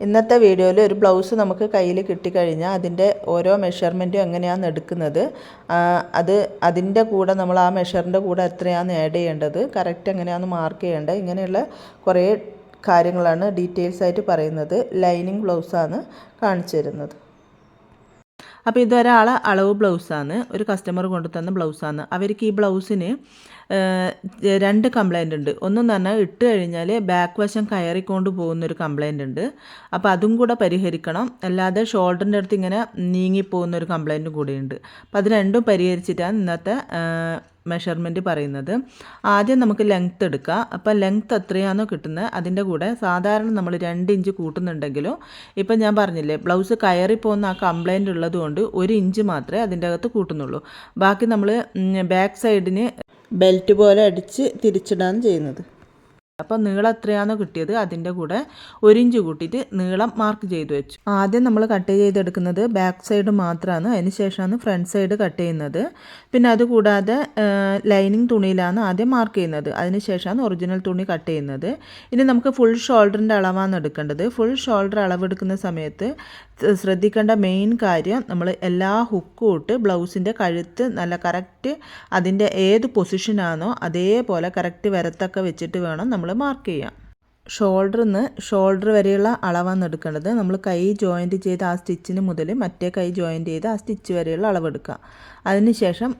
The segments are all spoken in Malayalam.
ഇന്നത്തെ വീഡിയോയിൽ ഒരു ബ്ലൗസ് നമുക്ക് കയ്യിൽ കിട്ടിക്കഴിഞ്ഞാൽ അതിന്റെ ഓരോ മെഷർമെന്റും എങ്ങനെയാണ് എടുക്കുന്നത്. അത് അതിന്റെ കൂടെ നമ്മൾ ആ മെഷറിന്റെ കൂടെ എത്രയാണ് ആഡ് ചെയ്യേണ്ടത് കറക്റ്റ് എങ്ങനെയാണ് മാർക്ക് ചെയ്യേണ്ടത് ഇങ്ങനെയുള്ള കുറേ കാര്യങ്ങളാണ് ഡീറ്റെയിൽസ് ആയിട്ട് പറയുന്നത് ലൈനിങ് ബ്ലൗസാണ് കാണിച്ചു തരുന്നത്. അപ്പോൾ ഇതൊരാളെ അളവ് ബ്ലൗസാണ് ഒരു കസ്റ്റമർ കൊണ്ടുതന്ന ബ്ലൗസാണ് അവർക്ക് ഈ ബ്ലൗസിന് രണ്ട് കംപ്ലൈന്റ് ഉണ്ട്. ഒന്നെന്ന് പറഞ്ഞാൽ ഇട്ട് കഴിഞ്ഞാൽ ബാക്ക് വശം കയറിക്കൊണ്ട് പോകുന്നൊരു കംപ്ലൈന്റ് ഉണ്ട്. അപ്പോൾ അതും കൂടെ പരിഹരിക്കണം. അല്ലാതെ ഷോൾഡറിന്റെ അടുത്ത് ഇങ്ങനെ നീങ്ങിപ്പോകുന്നൊരു കംപ്ലൈന്റും കൂടിയുണ്ട് അപ്പോൾ അത് രണ്ടും പരിഹരിച്ചിട്ടാണ് ഇന്നത്തെ മെഷർമെന്റ് പറയുന്നത്. ആദ്യം നമുക്ക് ലെങ്ത്ത് എടുക്കുക അപ്പോൾ ലെങ്ത്ത് എത്രയാണോ കിട്ടുന്നത് അതിന്റെ കൂടെ സാധാരണ നമ്മൾ രണ്ട് ഇഞ്ച് കൂട്ടുന്നുണ്ടെങ്കിലും ഇപ്പം ഞാൻ പറഞ്ഞില്ലേ ബ്ലൗസ് കയറി പോകുന്ന ആ കംപ്ലൈന്റ് ഉള്ളതുകൊണ്ട് ഒരു ഇഞ്ച് മാത്രമേ അതിന്റെ അകത്ത് കൂട്ടുന്നുള്ളൂ. ബാക്കി നമ്മൾ ബാക്ക് സൈഡിന് ബെൽറ്റ് പോലെ അടിച്ച് തിരിച്ചിടാണ് ചെയ്യുന്നത്. അപ്പോൾ നീളം എത്രയാണോ കിട്ടിയത് അതിന്റെ കൂടെ ഒരു ഇഞ്ച് കൂട്ടിയിട്ട് നീളം മാർക്ക് ചെയ്ത് വെച്ചു. ആദ്യം നമ്മൾ കട്ട് ചെയ്തെടുക്കുന്നത് ബാക്ക് സൈഡ് മാത്രമാണ് അതിന് ശേഷമാണ് ഫ്രണ്ട് സൈഡ് കട്ട് ചെയ്യുന്നത്. പിന്നെ അതുകൂടാതെ ലൈനിങ് തുണിയിലാണ് ആദ്യം മാർക്ക് ചെയ്യുന്നത്. അതിന് ശേഷമാണ് ഒറിജിനൽ തുണി കട്ട് ചെയ്യുന്നത്. ഇനി നമുക്ക് ഫുൾ ഷോൾഡറിന്റെ അളവാണ് എടുക്കേണ്ടത്. ഫുൾ ഷോൾഡർ അളവെടുക്കുന്ന സമയത്ത് ശ്രദ്ധിക്കേണ്ട മെയിൻ കാര്യം നമ്മൾ എല്ലാ ഹുക്കും ഇട്ട് ബ്ലൗസിന്റെ കഴുത്ത് നല്ല കറക്റ്റ് അതിന്റെ ഏത് പൊസിഷനാണോ അതേപോലെ കറക്റ്റ് വരത്തൊക്കെ വെച്ചിട്ട് വേണം നമ്മൾ മാർക്ക് ചെയ്യാൻ. ഷോൾഡറിൽ നിന്ന് ഷോൾഡർ വരെയുള്ള അളവാണ് എടുക്കേണ്ടത്. നമ്മൾ കൈ ജോയിന്റ് ചെയ്ത് ആ സ്റ്റിച്ചിന് മുതൽ മറ്റേ കൈ ജോയിന്റ് ചെയ്ത് ആ സ്റ്റിച്ച് വരെയുള്ള അളവെടുക്കുക. അതിനുശേഷം ശേഷം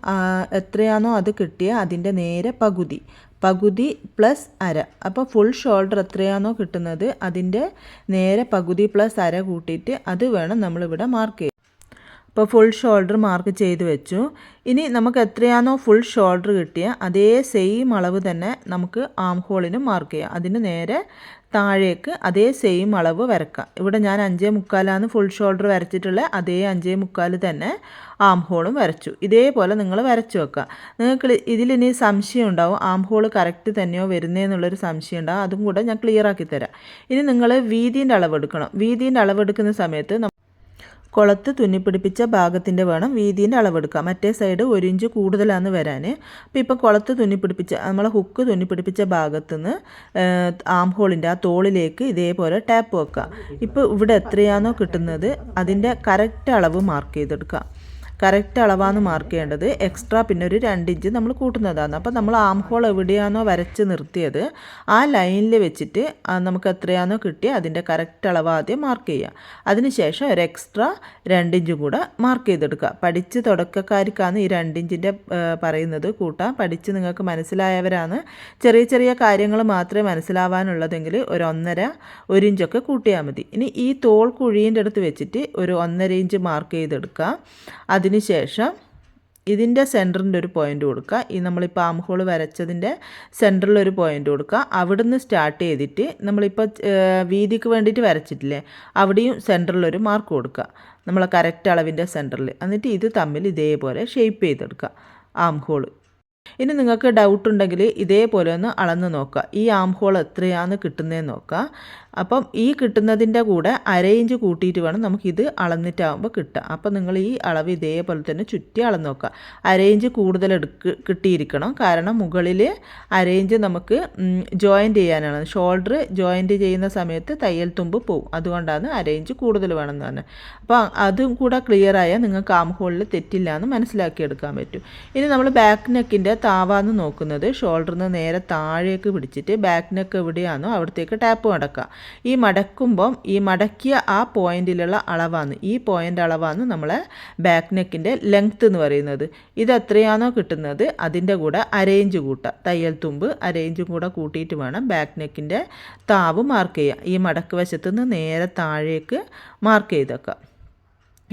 എത്രയാണോ അത് കിട്ടിയ അതിന്റെ നേരെ പകുതി. പകുതി പ്ലസ് അര. അപ്പോൾ ഫുൾ ഷോൾഡർ എത്രയാണോ കിട്ടുന്നത് അതിന്റെ നേരെ പകുതി പ്ലസ് അര കൂട്ടിയിട്ട് അത് വേണം നമ്മളിവിടെ മാർക്ക് ചെയ്യാൻ. അപ്പോൾ ഫുൾ ഷോൾഡർ മാർക്ക് ചെയ്ത് വെച്ചു. ഇനി നമുക്ക് എത്രയാണോ ഫുൾ ഷോൾഡർ കിട്ടിയ അതേ സെയിം അളവ് തന്നെ നമുക്ക് ആം ഹോളിനും മാർക്ക് ചെയ്യാം. അതിന് നേരെ താഴേക്ക് അതേ സെയിം അളവ് വരക്കാം. ഇവിടെ ഞാൻ അഞ്ചേ മുക്കാലാണ് ഫുൾ ഷോൾഡർ വരച്ചിട്ടുള്ള അതേ അഞ്ചേ മുക്കാൽ തന്നെ ആം ഹോളും വരച്ചു. ഇതേപോലെ നിങ്ങൾ വരച്ചു വെക്കുക നിങ്ങൾക്ക് ഇതിലിനി സംശയം ഉണ്ടാവും ആം ഹോൾ കറക്റ്റ് തന്നെയോ വരുന്നതെന്നുള്ളൊരു സംശയം ഉണ്ടാവും. അതും കൂടെ ഞാൻ ക്ലിയർ ആക്കി തരാം. ഇനി നിങ്ങൾ വീതിന്റെ അളവെടുക്കണം വീതിന്റെ അളവെടുക്കുന്ന സമയത്ത് കുളത്ത് തുന്നിപ്പിടിപ്പിച്ച ഭാഗത്തിന്റെ വേണം വീതിന്റെ അളവെടുക്കുക മറ്റേ സൈഡ് ഒരു ഇഞ്ച് കൂടുതലാണ് വരാൻ അപ്പോൾ ഇപ്പോൾ കുളത്ത് തുന്നിപ്പിടിപ്പിച്ച നമ്മളെ ഹുക്ക് തുന്നിപ്പിടിപ്പിച്ച ഭാഗത്തുനിന്ന് ആം ഹോളിന്റെ ആ തോളിലേക്ക് ഇതേപോലെ ടാപ്പ് വെക്കുക. ഇപ്പോൾ ഇവിടെ എത്രയാണോ കിട്ടുന്നത് അതിന്റെ കറക്റ്റ് അളവ് മാർക്ക് ചെയ്തെടുക്കുക. കറക്റ്റ് അളവാണ് മാർക്ക് ചെയ്യേണ്ടത്. എക്സ്ട്രാ പിന്നെ ഒരു രണ്ട് ഇഞ്ച് നമ്മൾ കൂട്ടുന്നതാണ്. അപ്പോൾ നമ്മൾ ആം ഹോൾ എവിടെയാണോ വരച്ച് നിർത്തിയത് ആ ലൈനിൽ വെച്ചിട്ട് നമുക്ക് എത്രയാണോ കിട്ടിയ അതിന്റെ കറക്റ്റ് അളവ് ആദ്യം മാർക്ക് ചെയ്യുക അതിനുശേഷം ഒരു എക്സ്ട്രാ രണ്ട് ഇഞ്ചും കൂടെ മാർക്ക് ചെയ്തെടുക്കുക. പഠിച്ച് തുടക്കക്കാർക്കാണ് ഈ രണ്ട് ഇഞ്ചിന്റെ പറയുന്നത് കൂട്ടാം പഠിച്ച് നിങ്ങൾക്ക് മനസ്സിലായവരാണ്. ചെറിയ ചെറിയ കാര്യങ്ങൾ മാത്രമേ മനസ്സിലാവാനുള്ളതെങ്കിൽ ഒരു ഒന്നര ഒരു ഇഞ്ചൊക്കെ കൂട്ടിയാൽ മതി. ഇനി ഈ തോൾ കുഴീന്റെ അടുത്ത് വെച്ചിട്ട് ഒരു ഒന്നര ഇഞ്ച് മാർക്ക് ചെയ്തെടുക്കുക. അതിനുശേഷം ഇതിന്റെ സെന്ററിന്റെ ഒരു പോയിന്റ് കൊടുക്കുക. ഈ നമ്മളിപ്പോൾ ആം ഹോൾ വരച്ചതിന്റെ സെന്ററിൽ ഒരു പോയിന്റ് കൊടുക്കുക. അവിടുന്ന് സ്റ്റാർട്ട് ചെയ്തിട്ട് നമ്മളിപ്പോൾ വീതിക്ക് വേണ്ടിയിട്ട് വരച്ചിട്ടില്ലേ? അവിടെയും സെന്ററിൽ ഒരു മാർക്ക് കൊടുക്കുക. നമ്മളെ കറക്റ്റ് അളവിന്റെ സെന്ററിൽ. എന്നിട്ട് ഇത് തമ്മിൽ ഇതേപോലെ ഷേപ്പ് ചെയ്തെടുക്കുക. ആം ഹോൾ ഇനി നിങ്ങൾക്ക് ഡൗട്ട് ഉണ്ടെങ്കിൽ ഇതേപോലെ ഒന്ന് അളന്ന് നോക്കുക. ഈ ആം ഹോൾ എത്രയാണ് കിട്ടുന്നതെന്ന് നോക്കുക. അപ്പം ഈ കിട്ടുന്നതിന്റെ കൂടെ അര ഇഞ്ച് കൂട്ടിയിട്ട് വേണം നമുക്കിത് അളന്നിട്ടാകുമ്പോൾ കിട്ടുക. അപ്പം നിങ്ങൾ ഈ അളവ് ഇതേപോലെ തന്നെ ചുറ്റി അളന്ന് നോക്കുക. അര ഇഞ്ച് കൂടുതൽ എടുക്ക് കിട്ടിയിരിക്കണം. കാരണം മുകളിൽ അര ഇഞ്ച് നമുക്ക് ജോയിന്റ് ചെയ്യാനാണ്. ഷോൾഡർ ജോയിന്റ് ചെയ്യുന്ന സമയത്ത് തയ്യൽ തുമ്പ് പോവും. അതുകൊണ്ടാണ് അര ഇഞ്ച് കൂടുതൽ വേണമെന്ന് പറഞ്ഞത്. അപ്പോൾ അതും കൂടെ ക്ലിയർ ആയാൽ നിങ്ങൾക്ക് ആം ഹോളിൽ തെറ്റില്ല എന്ന് മനസ്സിലാക്കിയെടുക്കാൻ പറ്റും. ഇനി നമ്മൾ ബാക്ക് നെക്കിന്റെ താവാന്ന് നോക്കുന്നത്. ഷോൾഡറിൽ നിന്ന് നേരെ താഴേക്ക് പിടിച്ചിട്ട് ബാക്ക് നെക്ക് എവിടെയാണോ അവിടത്തേക്ക് ടാപ്പ് മടക്കുക ഈ മടക്കുമ്പം ഈ മടക്കിയ ആ പോയിന്റിലുള്ള അളവാണ്. ഈ പോയിന്റ് അളവാണ് നമ്മളെ ബാക്ക് നെക്കിന്റെ ലെങ്ത്ത് എന്ന് പറയുന്നത്. ഇത് എത്രയാണോ കിട്ടുന്നത് അതിന്റെ കൂടെ അരയിഞ്ച് കൂട്ടുക. തയ്യൽ തുമ്പ് അരയിഞ്ചും കൂടെ കൂട്ടിയിട്ട് വേണം ബാക്ക് നെക്കിന്റെ താവ് മാർക്ക് ചെയ്യുക. ഈ മടക്ക് വശത്തുനിന്ന് നേരെ താഴേക്ക് മാർക്ക് ചെയ്തേക്കുക.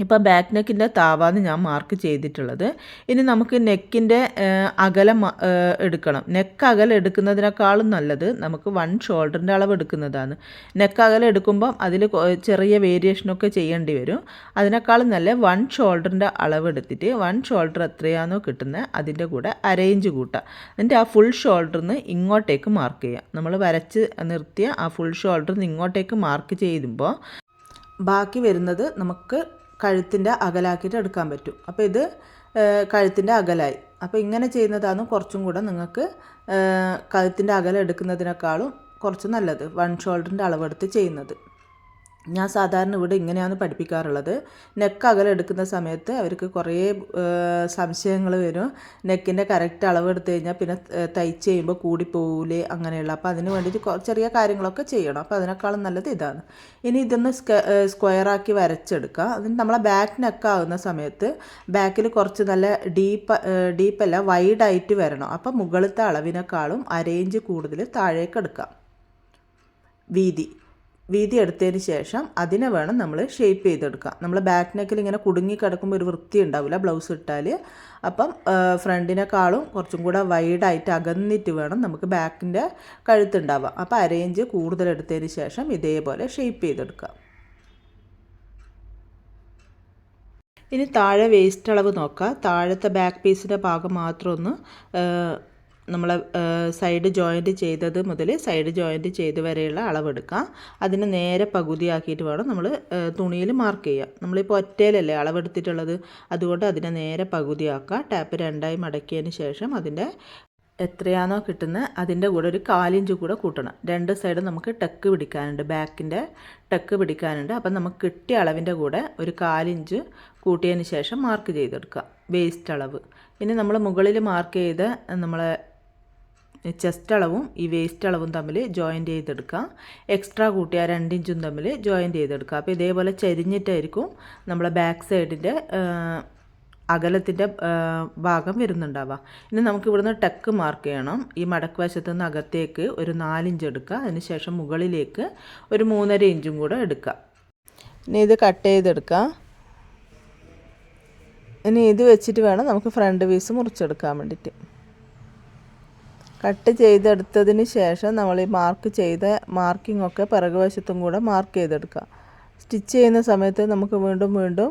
ഇപ്പോൾ ബാക്ക് നെക്കിന്റെ താവാന്ന് ഞാൻ മാർക്ക് ചെയ്തിട്ടുള്ളത്. ഇനി നമുക്ക് നെക്കിന്റെ അകലം എടുക്കണം. നെക്ക് അകലം എടുക്കുന്നതിനേക്കാളും നല്ലത് നമുക്ക് വൺ ഷോൾഡറിന്റെ അളവ് എടുക്കുന്നതാണ്. നെക്ക് അകലം എടുക്കുമ്പം അതിൽ ചെറിയ വേരിയേഷനൊക്കെ ചെയ്യേണ്ടി വരും. അതിനേക്കാളും നല്ല വൺ ഷോൾഡറിന്റെ അളവ് എടുത്തിട്ട് വൺ ഷോൾഡർ എത്രയാണോ കിട്ടുന്നത് അതിന്റെ കൂടെ അരയിഞ്ച് കൂട്ടുക എന്നിട്ട് ആ ഫുൾ ഷോൾഡറിന്ന് ഇങ്ങോട്ടേക്ക് മാർക്ക് ചെയ്യുക നമ്മൾ വരച്ച് നിർത്തിയ ആ ഫുൾ ഷോൾഡറിന്ന് ഇങ്ങോട്ടേക്ക് മാർക്ക് ചെയ്യുമ്പോൾ ബാക്കി വരുന്നത് നമുക്ക് കഴുത്തിന്റെ അകലാക്കിയിട്ട് എടുക്കാൻ പറ്റും. അപ്പോൾ ഇത് കഴുത്തിന്റെ അകലായി. അപ്പോൾ ഇങ്ങനെ ചെയ്യുന്നതാണ് കുറച്ചും കൂടെ നിങ്ങൾക്ക് കഴുത്തിന്റെ അകലം എടുക്കുന്നതിനേക്കാളും കുറച്ച് നല്ലത്. വൺ ഷോൾഡറിന്റെ അളവെടുത്ത് ചെയ്യുന്നത്. ഞാൻ സാധാരണ ഇവിടെ ഇങ്ങനെയാണ് പഠിപ്പിക്കാറുള്ളത്. നെക്ക് അകലെ എടുക്കുന്ന സമയത്ത് അവർക്ക് കുറേ സംശയങ്ങൾ വരും. നെക്കിന്റെ കറക്റ്റ് അളവ് എടുത്തു കഴിഞ്ഞാൽ പിന്നെ തയ്ച്ച് കഴിയുമ്പോൾ കൂടിപ്പോവില്ലേ അങ്ങനെയുള്ള. അപ്പോൾ അതിന് വേണ്ടിയിട്ട് ചെറിയ കാര്യങ്ങളൊക്കെ ചെയ്യണം. അപ്പോൾ അതിനേക്കാളും നല്ലത് ഇതാണ്. ഇനി ഇതൊന്ന് സ്ക്വയറാക്കി വരച്ചെടുക്കുക അതിന് നമ്മളെ ബാക്ക് നെക്ക് ആകുന്ന സമയത്ത് ബാക്കിൽ കുറച്ച് നല്ല ഡീപ്പ് ഡീപ്പല്ല വൈഡായിട്ട് വരണം. അപ്പോൾ മുകളിലത്തെ അളവിനേക്കാളും അരേഞ്ച് കൂടുതൽ താഴേക്ക് എടുക്കാം. വീതി. വീതി എടുത്തതിന് ശേഷം അതിനെ വേണം നമ്മൾ ഷേപ്പ് ചെയ്തെടുക്കാം നമ്മൾ ബാക്ക് നെക്കിൽ ഇങ്ങനെ കുടുങ്ങി കിടക്കുമ്പോൾ ഒരു വൃത്തി ഉണ്ടാവില്ല ബ്ലൗസ് ഇട്ടാൽ അപ്പം ഫ്രണ്ടിനേക്കാളും കുറച്ചും കൂടെ വൈഡായിട്ട് അകന്നിട്ട് വേണം നമുക്ക് ബാക്കിന്റെ കഴുത്തുണ്ടാവുക അപ്പോൾ അരേഞ്ച് കൂടുതൽ എടുത്തതിന് ശേഷം ഇതേപോലെ ഷേപ്പ് ചെയ്തെടുക്കാം ഇനി താഴെ വേസ്റ്റ് അളവ് നോക്കാം താഴത്തെ ബാക്ക് പീസിന്റെ ഭാഗം മാത്രം ഒന്ന് നമ്മൾ സൈഡ് ജോയിന്റ് ചെയ്തത് മുതൽ സൈഡ് ജോയിന്റ് ചെയ്ത് വരെയുള്ള അളവെടുക്കാം. അതിന് നേരെ പകുതിയാക്കിയിട്ട് വേണം നമ്മൾ തുണിയിൽ മാർക്ക് ചെയ്യാം നമ്മളിപ്പോൾ ഒറ്റയിലല്ലേ അളവെടുത്തിട്ടുള്ളത്? അതുകൊണ്ട് അതിനെ നേരെ പകുതിയാക്കുക ടാപ്പ് രണ്ടായി മടക്കിയതിന് ശേഷം അതിന്റെ എത്രയാണോ കിട്ടുന്നത് അതിന്റെ കൂടെ ഒരു കാലിഞ്ച് കൂടെ കൂട്ടണം. രണ്ട് സൈഡും നമുക്ക് ടക്ക് പിടിക്കാനുണ്ട്. ബാക്കിന്റെ ടക്ക് പിടിക്കാനുണ്ട്. അപ്പം നമുക്ക് കിട്ടിയ അളവിന്റെ കൂടെ ഒരു കാലിഞ്ച് കൂട്ടിയതിന് ശേഷം മാർക്ക് ചെയ്തെടുക്കുക വേസ്റ്റ് അളവ്. ഇനി നമ്മൾ മുകളിൽ മാർക്ക് ചെയ്ത് നമ്മളെ ചെസ്റ്റ് അളവും ഈ വേസ്റ്റ് അളവും തമ്മിൽ ജോയിന്റ് ചെയ്തെടുക്കുക എക്സ്ട്രാ കൂട്ടിയ ആ ഇഞ്ചും തമ്മിൽ ജോയിന്റ് ചെയ്തെടുക്കുക അപ്പോൾ ഇതേപോലെ ചരിഞ്ഞിട്ടായിരിക്കും നമ്മളെ ബാക്ക് സൈഡിന്റെ അകലത്തിന്റെ ഭാഗം വരുന്നുണ്ടാവുക. ഇനി നമുക്ക് ഇവിടുന്ന് ടക്ക് മാർക്ക് ചെയ്യണം. ഈ മടക്ക് വശത്ത് നിന്ന് അകത്തേക്ക് ഒരു നാലിഞ്ച് എടുക്കുക അതിനുശേഷം മുകളിലേക്ക് ഒരു മൂന്നര ഇഞ്ചും കൂടെ എടുക്കുക ഇനി ഇത് കട്ട് ചെയ്തെടുക്കുക ഇനി ഇത് വെച്ചിട്ട് വേണം നമുക്ക് ഫ്രണ്ട് പീസ് മുറിച്ചെടുക്കാൻ വേണ്ടിയിട്ട്. കട്ട് ചെയ്തെടുത്തതിന് ശേഷം നമ്മൾ ഈ മാർക്ക് ചെയ്ത മാർക്കിംഗ് ഒക്കെ പിറകുവശത്തും കൂടെ മാർക്ക് ചെയ്തെടുക്കുക. സ്റ്റിച്ച് ചെയ്യുന്ന സമയത്ത് നമുക്ക് വീണ്ടും വീണ്ടും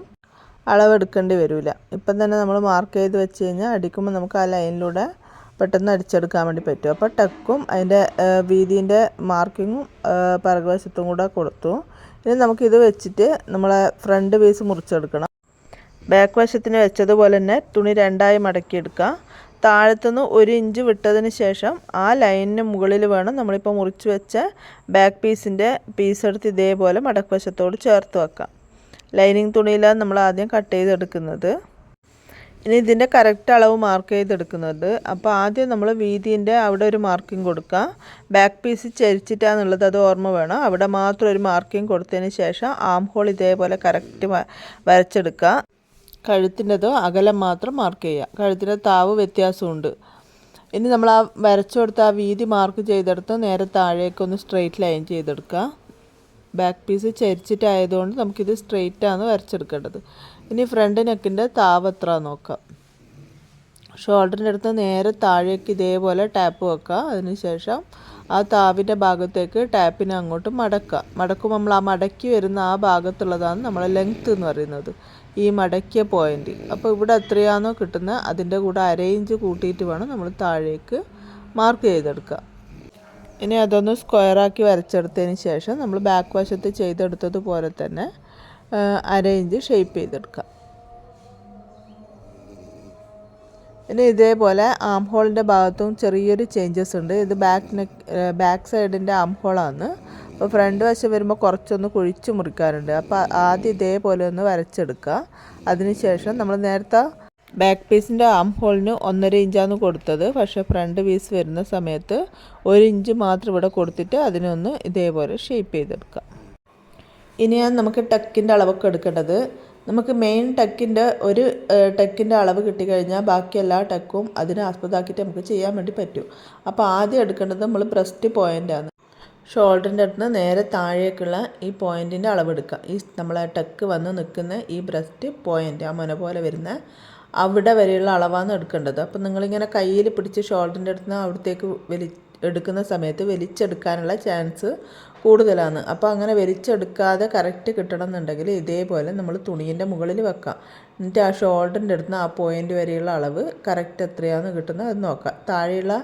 അളവെടുക്കേണ്ടി വരില്ല ഇപ്പം തന്നെ നമ്മൾ മാർക്ക് ചെയ്ത് വെച്ച് കഴിഞ്ഞാൽ അടിക്കുമ്പോൾ നമുക്ക് ആ ലൈനിലൂടെ പെട്ടെന്ന് അടിച്ചെടുക്കാൻ വേണ്ടി പറ്റും. അപ്പോൾ ടക്കും അതിന്റെ വീതിന്റെ മാർക്കിങ്ങും പിറകുവശത്തും കൂടെ കൊടുത്തു. ഇനി നമുക്കിത് വെച്ചിട്ട് നമ്മളെ ഫ്രണ്ട് പീസ് മുറിച്ചെടുക്കണം. ബാക്ക് വശത്തിന് വെച്ചതുപോലെ തന്നെ തുണി രണ്ടായി മടക്കിയെടുക്കുക. താഴത്തുനിന്ന് ഒരു ഇഞ്ച് വിട്ടതിന് ശേഷം ആ ലൈനിന് മുകളിൽ വേണം നമ്മളിപ്പോൾ മുറിച്ച് വെച്ച ബാക്ക് പീസിന്റെ പീസ് എടുത്ത് ഇതേപോലെ മടക്കുവശത്തോട് ചേർത്ത് വെക്കാം. ലൈനിങ് തുണിയിലാണ് നമ്മൾ ആദ്യം കട്ട് ചെയ്തെടുക്കുന്നത്. ഇനി ഇതിന്റെ കറക്റ്റ് അളവ് മാർക്ക് ചെയ്തെടുക്കുന്നത്. അപ്പോൾ ആദ്യം നമ്മൾ വീതിന്റെ അവിടെ ഒരു മാർക്കിംഗ് കൊടുക്കുക ബാക്ക് പീസ് ചരിച്ചിട്ടാന്നുള്ളത് അത് ഓർമ്മ വേണം. അവിടെ മാത്രം ഒരു മാർക്കിംഗ് കൊടുത്തതിന് ശേഷം ആം ഹോൾ ഇതേപോലെ കറക്റ്റ് വരച്ചെടുക്കുക കഴുത്തിന്റെതോ അകലം മാത്രം മാർക്ക് ചെയ്യുക. കഴുത്തിന്റെ താവ് വ്യത്യാസമുണ്ട്. ഇനി നമ്മൾ ആ വരച്ചു ആ വീതി മാർക്ക് ചെയ്തെടുത്ത് നേരെ താഴേക്കൊന്ന് സ്ട്രെയിറ്റ് ലൈൻ ചെയ്തെടുക്കുക. ബാക്ക് പീസ് ചരിച്ചിട്ടായതുകൊണ്ട് നമുക്കിത് സ്ട്രെയിറ്റാണ് വരച്ചെടുക്കേണ്ടത്. ഇനി ഫ്രണ്ട് നെക്കിന്റെ താവ് എത്ര നോക്കാം. ഷോൾഡറിന്റെ അടുത്ത് നേരെ താഴേക്ക് ഇതേപോലെ ടാപ്പ് വെക്കുക. അതിനുശേഷം ആ താവിന്റെ ഭാഗത്തേക്ക് ടാപ്പിനെ അങ്ങോട്ട് മടക്കുക. മടക്കുമ്പോൾ നമ്മൾ ആ മടക്കി വരുന്ന ആ ഭാഗത്തുള്ളതാണ് നമ്മളെ ലെങ്ത്ത് എന്ന് പറയുന്നത്. ഈ മടക്കിയ പോയിന്റ് അപ്പോൾ ഇവിടെ എത്രയാണോ കിട്ടുന്നത് അതിന്റെ കൂടെ അര ഇഞ്ച് കൂട്ടിയിട്ട് വേണം നമ്മൾ താഴേക്ക് മാർക്ക് ചെയ്തെടുക്കുക. ഇനി അതൊന്ന് സ്ക്വയറാക്കി വരച്ചെടുത്തതിന് ശേഷം നമ്മൾ ബാക്ക് വശത്ത് ചെയ്തെടുത്തതുപോലെ തന്നെ അര ഇഞ്ച് ഷേപ്പ് ചെയ്തെടുക്കുക. ഇനി ഇതേപോലെ ആം ഹോളിന്റെ ഭാഗത്തും ചെറിയൊരു ചേഞ്ചസ് ഉണ്ട്. ഇത് ബാക്ക് നെക്ക് ബാക്ക് സൈഡിന്റെ ആം ഹോളാണ് അപ്പോൾ ഫ്രണ്ട് വശം വരുമ്പോൾ കുറച്ചൊന്ന് കുഴിച്ച് മുറിക്കാറുണ്ട് അപ്പോൾ ആദ്യം ഇതേപോലെ ഒന്ന് വരച്ചെടുക്കുക. അതിനുശേഷം നമ്മൾ നേരത്തെ ബാക്ക് പീസിന്റെ ആം ഹോളിന് ഒന്നര ഇഞ്ചാണ് കൊടുത്തത്. പക്ഷേ ഫ്രണ്ട് പീസ് വരുന്ന സമയത്ത് ഒരു ഇഞ്ച് മാത്രം ഇവിടെ കൊടുത്തിട്ട് അതിനൊന്ന് ഇതേപോലെ ഷേപ്പ് ചെയ്തെടുക്കാം ഇനിയാണ് നമുക്ക് ടക്കിന്റെ അളവൊക്കെ എടുക്കേണ്ടത്. നമുക്ക് മെയിൻ ടക്കിന്റെ ഒരു ടക്കിന്റെ അളവ് കിട്ടിക്കഴിഞ്ഞാൽ ബാക്കി എല്ലാ ടക്കും അതിനെ ആസ്പദമാക്കിയിട്ട് നമുക്ക് ചെയ്യാൻ വേണ്ടി പറ്റും. അപ്പോൾ ആദ്യം എടുക്കേണ്ടത് നമ്മൾ ബ്രസ്റ്റ് പോയിന്റാണ് ഷോൾഡറിന്റെ അടുത്ത് നേരെ താഴേക്കുള്ള ഈ പോയിന്റിന്റെ അളവെടുക്കുക ഈ നമ്മളെ ടക്ക് വന്ന് നിൽക്കുന്ന ഈ ബ്രസ്റ്റ് പോയിന്റ് ആ മുന പോലെ വരുന്ന അവിടെ വരെയുള്ള അളവാണ് എടുക്കേണ്ടത്. അപ്പം നിങ്ങളിങ്ങനെ കയ്യിൽ പിടിച്ച് ഷോൾഡറിന്റെ അടുത്ത് നിന്ന് അവിടത്തേക്ക് വലി എടുക്കുന്ന സമയത്ത് വലിച്ചെടുക്കാനുള്ള ചാൻസ് കൂടുതലാണ്. അപ്പോൾ അങ്ങനെ വലിച്ചെടുക്കാതെ കറക്റ്റ് കിട്ടണം എന്നുണ്ടെങ്കിൽ ഇതേപോലെ നമ്മൾ തുണീന്റെ മുകളിൽ വെക്കാം. എന്നിട്ട് ആ ഷോൾഡറിന്റെ അടുത്ത് ആ പോയിന്റ് വരെയുള്ള അളവ് കറക്റ്റ് എത്രയാണെന്ന് കിട്ടുന്നത് അത് നോക്കാം. താഴെയുള്ള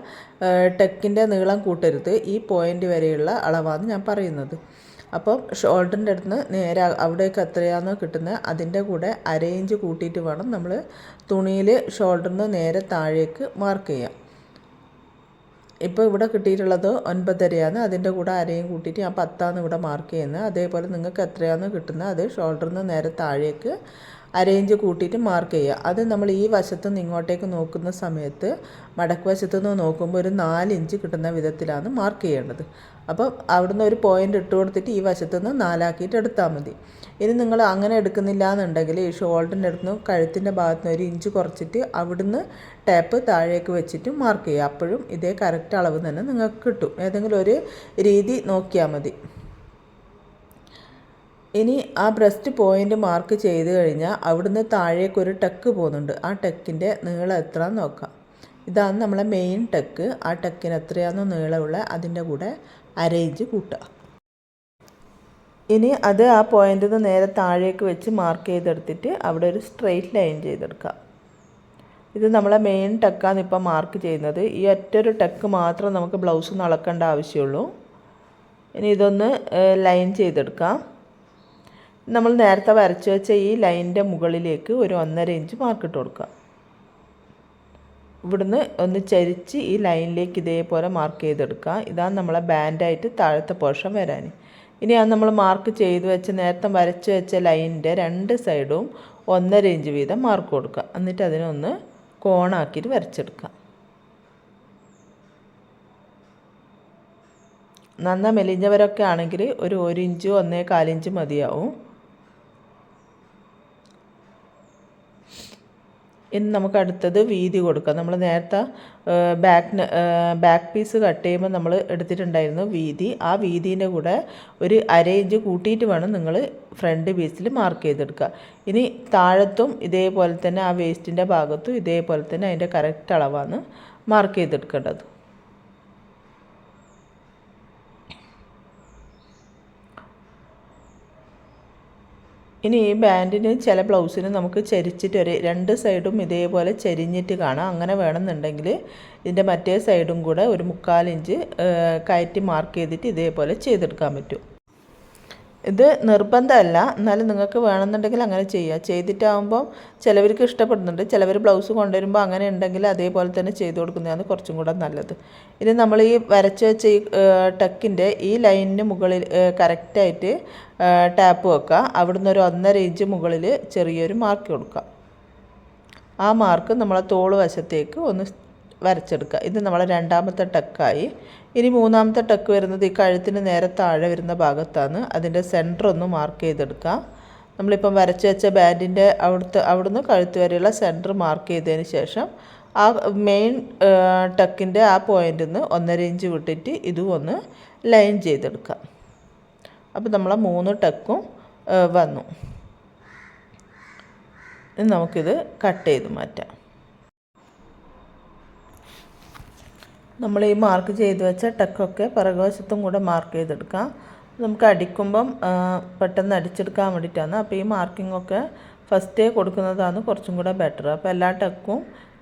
ടെക്കിന്റെ നീളം കൂട്ടരുത്. ഈ പോയിന്റ് വരെയുള്ള അളവാണ് ഞാൻ പറയുന്നത്. അപ്പം ഷോൾഡറിന്റെ അടുത്ത് നേരെ അവിടേക്ക് എത്രയാണോ കിട്ടുന്നത് അതിന്റെ കൂടെ അരയിഞ്ച് കൂട്ടിയിട്ട് വേണം നമ്മൾ തുണിയിൽ ഷോൾഡറിൽ നിന്ന് നേരെ താഴേക്ക് മാർക്ക് ചെയ്യാം ഇപ്പോൾ ഇവിടെ കിട്ടിയിട്ടുള്ളത് ഒൻപതരയാണ്. അതിന്റെ കൂടെ അരയും കൂട്ടിയിട്ട് ഞാൻ പത്താണ് ഇവിടെ മാർക്ക് ചെയ്യുന്നത് അതേപോലെ നിങ്ങൾക്ക് എത്രയാണ് കിട്ടുന്നത് അത് ഷോൾഡറിൽ നിന്ന് നേരെ താഴേക്ക് അരയിഞ്ച് കൂട്ടിയിട്ട് മാർക്ക് ചെയ്യുക. അത് നമ്മൾ ഈ വശത്തു നിന്ന് ഇങ്ങോട്ടേക്ക് നോക്കുന്ന സമയത്ത് മടക്ക് വശത്തു നിന്ന് നോക്കുമ്പോൾ ഒരു നാലിഞ്ച് കിട്ടുന്ന വിധത്തിലാണ് മാർക്ക് ചെയ്യേണ്ടത്. അപ്പം അവിടുന്ന് ഒരു പോയിന്റ് ഇട്ട് കൊടുത്തിട്ട് ഈ വശത്തു നിന്ന് നാലാക്കിയിട്ട് എടുത്താൽ മതി. ഇനി നിങ്ങൾ അങ്ങനെ എടുക്കുന്നില്ല എന്നുണ്ടെങ്കിൽ ഈ ഷോൾഡറിന്റെ അടുത്ത് നിന്ന് കഴുത്തിന്റെ ഭാഗത്ത് നിന്ന് ഒരു ഇഞ്ച് കുറച്ചിട്ട് അവിടുന്ന് ടാപ്പ് താഴേക്ക് വെച്ചിട്ട് മാർക്ക് ചെയ്യുക. അപ്പോഴും ഇതേ കറക്റ്റ് അളവ് തന്നെ നിങ്ങൾക്ക് കിട്ടും. ഏതെങ്കിലും ഒരു രീതി നോക്കിയാൽ മതി. ഇനി ആ ബ്രസ്റ്റ് പോയിന്റ് മാർക്ക് ചെയ്ത് കഴിഞ്ഞാൽ അവിടുന്ന് താഴേക്ക് ഒരു ടെക്ക് പോകുന്നുണ്ട്. ആ ടെക്കിന്റെ നീളം എത്ര നോക്കാം. ഇതാണ് നമ്മളെ മെയിൻ ടെക്ക് ആ ടെക്കിന് എത്രയാണോ നീളമുള്ള അതിന്റെ കൂടെ അരയിഞ്ച് കൂട്ടുക. ഇനി അത് ആ പോയിന്റിൽ നിന്ന് നേരെ താഴേക്ക് വെച്ച് മാർക്ക് ചെയ്തെടുത്തിട്ട് അവിടെ ഒരു സ്ട്രെയിറ്റ് ലൈൻ ചെയ്തെടുക്കുക ഇത് നമ്മളെ മെയിൻ ടെക്കാണ് ഇപ്പോൾ മാർക്ക് ചെയ്യുന്നത്. ഈ ഒറ്റൊരു ടെക്ക് മാത്രം നമുക്ക് ബ്ലൗസ് നടക്കേണ്ട ആവശ്യമുള്ളൂ. ഇനി ഇതൊന്ന് ലൈൻ ചെയ്തെടുക്കാം. നമ്മൾ നേരത്തെ വരച്ച് വെച്ച ഈ ലൈനിന്റെ മുകളിലേക്ക് ഒരു ഒന്നര ഇഞ്ച് മാർക്ക് ഇട്ട് കൊടുക്കുക. ഇവിടുന്ന് ഒന്ന് ചരിച്ച് ഈ ലൈനിലേക്ക് ഇതേപോലെ മാർക്ക് ചെയ്തെടുക്കുക. ഇതാണ് നമ്മളെ ബാൻഡായിട്ട് താഴത്തെ പോർഷൻ വരാൻ. ഇനി അത് നമ്മൾ മാർക്ക് ചെയ്ത് വെച്ച് നേരത്തെ വരച്ച് വെച്ച ലൈനിന്റെ രണ്ട് സൈഡും ഒന്നര ഇഞ്ച് വീതം മാർക്ക് കൊടുക്കുക. എന്നിട്ട് അതിനൊന്ന് കോണാക്കിയിട്ട് വരച്ചെടുക്കുക. നന്ന മെലിഞ്ഞവരൊക്കെ ആണെങ്കിൽ ഒരു ഒരു ഇഞ്ച് ഒന്നേ കാലിഞ്ച് മതിയാവും. ഇനി നമുക്ക് അടുത്തത് വീതി കൊടുക്കാം. നമ്മൾ നേരത്തെ ബാക്ക് ബാക്ക് പീസ് കട്ട് ചെയ്യുമ്പോൾ നമ്മൾ എടുത്തിട്ടുണ്ടായിരുന്നു വീതി. ആ വീതിന്റെ കൂടെ ഒരു അര ഇഞ്ച് കൂട്ടിയിട്ട് വേണം നിങ്ങൾ ഫ്രണ്ട് പീസിൽ മാർക്ക് ചെയ്തെടുക്കുക. ഇനി താഴത്തും ഇതേപോലെ തന്നെ ആ വേസ്റ്റിന്റെ ഭാഗത്തും ഇതേപോലെ തന്നെ അതിന്റെ കറക്റ്റ് അളവാണ് മാർക്ക് ചെയ്തെടുക്കേണ്ടത്. ഇനി ഈ ബാൻഡിന് ചില ബ്ലൗസിന് നമുക്ക് ചരിച്ചിട്ട് ഒരു രണ്ട് സൈഡും ഇതേപോലെ ചരിഞ്ഞിട്ട് കാണാം. അങ്ങനെ വേണമെന്നുണ്ടെങ്കിൽ ഇതിന്റെ മറ്റേ സൈഡും കൂടെ ഒരു മുക്കാലിഞ്ച് കയറ്റി മാർക്ക് ചെയ്തിട്ട് ഇതേപോലെ ചെയ്തെടുക്കാൻ പറ്റും. ഇത് നിർബന്ധമല്ല. എന്നാലും നിങ്ങൾക്ക് വേണമെന്നുണ്ടെങ്കിൽ അങ്ങനെ ചെയ്യുക. ചെയ്തിട്ടാകുമ്പോൾ ചിലവർക്ക് ഇഷ്ടപ്പെടുന്നുണ്ട്. ചിലവർ ബ്ലൗസ് കൊണ്ടുവരുമ്പോൾ അങ്ങനെ ഉണ്ടെങ്കിൽ അതേപോലെ തന്നെ ചെയ്ത് കൊടുക്കുന്നതാണ് കുറച്ചും കൂടെ നല്ലത്. ഇനി നമ്മൾ ഈ വരച്ച് വെച്ച ഈ ടക്കിന്റെ ഈ ലൈനിന് മുകളിൽ കറക്റ്റായിട്ട് ടാപ്പ് വെക്കുക. അവിടുന്ന് ഒരു ഒന്നര ഇഞ്ച് മുകളിൽ ചെറിയൊരു മാർക്ക് കൊടുക്കുക. ആ മാർക്ക് നമ്മളെ തോൾ വശത്തേക്ക് ഒന്ന് വരച്ചെടുക്കുക. ഇത് നമ്മളെ രണ്ടാമത്തെ ടക്കായി. ഇനി മൂന്നാമത്തെ ടക്ക് വരുന്നത് ഈ കഴുത്തിന് നേരെ താഴെ വരുന്ന ഭാഗത്താണ്. അതിന്റെ സെന്റർ ഒന്ന് മാർക്ക് ചെയ്തെടുക്കുക. നമ്മളിപ്പം വരച്ച് വെച്ച ബാൻഡിന്റെ അവിടുത്തെ അവിടുന്ന് കഴുത്ത് വരെയുള്ള സെന്റർ മാർക്ക് ചെയ്തതിന് ശേഷം ആ മെയിൻ ടക്കിന്റെ ആ പോയിന്റിൽ നിന്ന് ഒന്നര ഇഞ്ച് വിട്ടിട്ട് ഇതും ഒന്ന് ലൈൻ ചെയ്തെടുക്കാം അപ്പോൾ നമ്മളെ മൂന്ന് ടക്കും വന്നു. നമുക്കിത് കട്ട് ചെയ്ത് മാറ്റാം. നമ്മൾ ഈ മാർക്ക് ചെയ്ത് വെച്ച ടക്കൊക്കെ പിറകുവശത്തും കൂടെ മാർക്ക് ചെയ്തെടുക്കാം. നമുക്ക് അടിക്കുമ്പം പെട്ടെന്ന് അടിച്ചെടുക്കാൻ വേണ്ടിയിട്ടാണ്. അപ്പോൾ ഈ മാർക്കിങ്ങൊക്കെ ഫസ്റ്റേ കൊടുക്കുന്നതാണ് കുറച്ചും കൂടെ ബെറ്റർ അപ്പോൾ എല്ലാ ടക്കും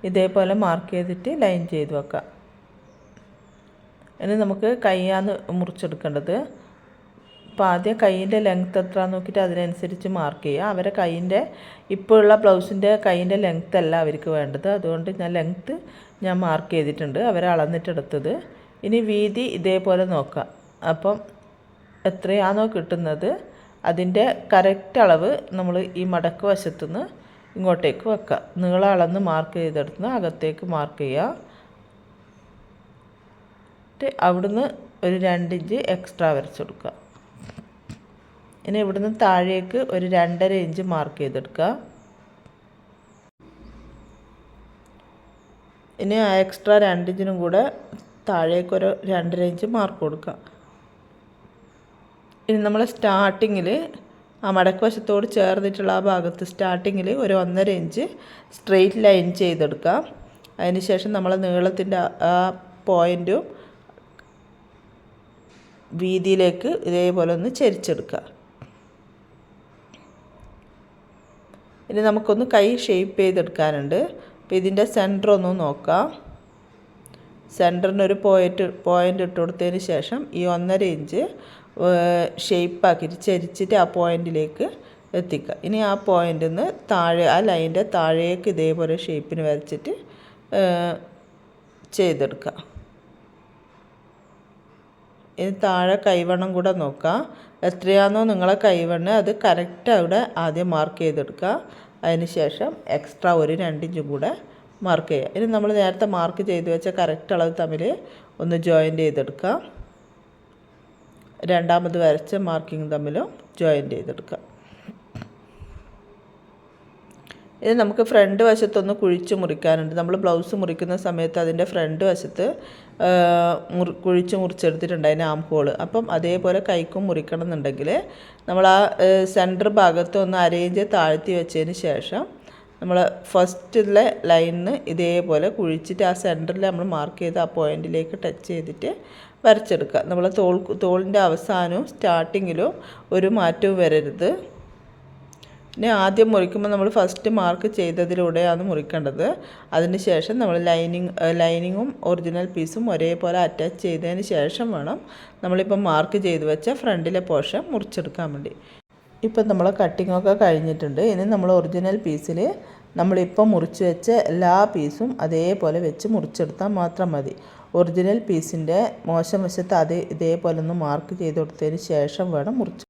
ഇതേപോലെ മാർക്ക് ചെയ്തിട്ട് ലൈൻ ചെയ്ത് വെക്കാം. ഇനി നമുക്ക് കൈയാണ് മുറിച്ചെടുക്കേണ്ടത്. അപ്പോൾ ആദ്യം കൈയിന്റെ ലെങ്ത്ത് എത്ര നോക്കിയിട്ട് അതിനനുസരിച്ച് മാർക്ക് ചെയ്യുക അവരെ കൈയിന്റെ ഇപ്പോൾ ഉള്ള ബ്ലൗസിന്റെ കൈയിന്റെ ലെങ്ത്ത് അല്ല അവർക്ക് വേണ്ടത്. അതുകൊണ്ട് ഞാൻ ലെങ്ത്ത് ഞാൻ മാർക്ക് ചെയ്തിട്ടുണ്ട്. അവരെ അളന്നിട്ടെടുത്തത്. ഇനി വീതി ഇതേപോലെ നോക്കാം അപ്പം എത്രയാണോ കിട്ടുന്നത് അതിന്റെ കറക്റ്റ് അളവ് നമ്മൾ ഈ മടക്ക് വശത്തുനിന്ന് ഇങ്ങോട്ടേക്ക് വെക്കുക. നീളം അളന്ന് മാർക്ക് ചെയ്തെടുത്ത് അകത്തേക്ക് മാർക്ക് ചെയ്യുക. അവിടുന്ന് ഒരു രണ്ടിഞ്ച് എക്സ്ട്രാ വരച്ചെടുക്കുക ഇനി ഇവിടുന്ന് താഴേക്ക് ഒരു രണ്ടര ഇഞ്ച് മാർക്ക് ചെയ്തെടുക്കുക. ഇനി ആ എക്സ്ട്രാ രണ്ടിഞ്ചിനും കൂടെ താഴേക്കൊരു രണ്ടര ഇഞ്ച് മാർക്ക് കൊടുക്കുക. ഇനി നമ്മൾ സ്റ്റാർട്ടിങ്ങിൽ ആ മടക്ക് വശത്തോട് ചേർന്നിട്ടുള്ള ആ ഭാഗത്ത് സ്റ്റാർട്ടിങ്ങിൽ ഒരു ഒന്നര ഇഞ്ച് സ്ട്രെയിറ്റ് ലൈൻ ചെയ്തെടുക്കാം അതിന് ശേഷം നമ്മൾ നീളത്തിന്റെ ആ പോയിന്റും വീതിയിലേക്ക് ഇതേപോലെ ഒന്ന് ചരിച്ചെടുക്കുക. ഇനി നമുക്കൊന്ന് കൈ ഷേപ്പ് ചെയ്തെടുക്കാനുണ്ട്. അപ്പോൾ ഇതിന്റെ സെന്റർ ഒന്ന് നോക്കാം. സെന്ററിന് ഒരു പോയിന്റ് ഇട്ട് കൊടുത്തതിന് ശേഷം ഈ ഒന്നര ഇഞ്ച് ഷേപ്പാക്കിയിട്ട് ചരിച്ചിട്ട് ആ പോയിന്റിലേക്ക് എത്തിക്കുക. ഇനി ആ പോയിന്റിൽ നിന്ന് താഴെ ആ ലൈന്റെ താഴേക്ക് ഇതേപോലെ ഷേപ്പിന് വരച്ചിട്ട് ചെയ്തെടുക്കുക. ഇനി താഴെ കൈവണ്ണം കൂടെ നോക്കാം. എത്രയാണോ നിങ്ങളെ കൈവണ്ണം. അത് കറക്റ്റ് അവിടെ ആദ്യം മാർക്ക് ചെയ്തെടുക്കുക. അതിന് ശേഷം എക്സ്ട്രാ ഒരു രണ്ടിഞ്ചും കൂടെ മാർക്ക് ചെയ്യുക. ഇനി നമ്മൾ നേരത്തെ മാർക്ക് ചെയ്ത് വെച്ച കറക്റ്റ് അളവ് തമ്മിൽ ഒന്ന് ജോയിന്റ് ചെയ്തെടുക്കുക രണ്ടാമത് വരച്ച മാർക്കിങ് തമ്മിലും ജോയിന്റ് ചെയ്തെടുക്കുക ഇത് നമുക്ക് ഫ്രണ്ട് വശത്തൊന്ന് കുഴിച്ച് മുറിക്കാനുണ്ട്. നമ്മൾ ബ്ലൗസ് മുറിക്കുന്ന സമയത്ത് അതിന്റെ ഫ്രണ്ട് വശത്ത് മുറി കുഴിച്ച് മുറിച്ചെടുത്തിട്ടുണ്ട് അതിന് ആം ഹോൾ അപ്പം അതേപോലെ കൈക്കും മുറിക്കണം എന്നുണ്ടെങ്കിൽ നമ്മൾ ആ സെന്റർ ഭാഗത്ത് ഒന്ന് അരയിഞ്ച് താഴ്ത്തി വെച്ചതിന് ശേഷം നമ്മൾ ഫസ്റ്റിലെ ലൈനിന് ഇതേപോലെ കുഴിച്ചിട്ട് ആ സെന്ററിൽ നമ്മൾ മാർക്ക് ചെയ്ത് ആ പോയിന്റിലേക്ക് ടച്ച് ചെയ്തിട്ട് വരച്ചെടുക്കുക. നമ്മൾ തോൾ തോളിന്റെ അവസാനവും സ്റ്റാർട്ടിങ്ങിലും ഒരു മാറ്റവും വരരുത്. പിന്നെ ആദ്യം മുറിക്കുമ്പോൾ നമ്മൾ ഫസ്റ്റ് മാർക്ക് ചെയ്തതിലൂടെയാണ് മുറിക്കേണ്ടത്. അതിന് ശേഷം നമ്മൾ ലൈനിങ് ലൈനിങ്ങും ഒറിജിനൽ പീസും ഒരേപോലെ അറ്റാച്ച് ചെയ്തതിന് ശേഷം വേണം നമ്മളിപ്പോൾ മാർക്ക് ചെയ്ത് വെച്ച ഫ്രണ്ടിലെ പോർഷൻ മുറിച്ചെടുക്കാൻ വേണ്ടി. ഇപ്പം നമ്മൾ കട്ടിങ്ങൊക്കെ കഴിഞ്ഞിട്ടുണ്ട്. ഇനി നമ്മൾ ഒറിജിനൽ പീസിൽ നമ്മളിപ്പോൾ മുറിച്ച് വെച്ച എല്ലാ പീസും അതേപോലെ വെച്ച് മുറിച്ചെടുത്താൽ മാത്രം മതി. ഒറിജിനൽ പീസിന്റെ മോശം വശത്ത് അതേ ഇതേപോലെ ഒന്ന് മാർക്ക് ചെയ്ത് കൊടുത്തതിന് ശേഷം വേണം മുറിച്ച്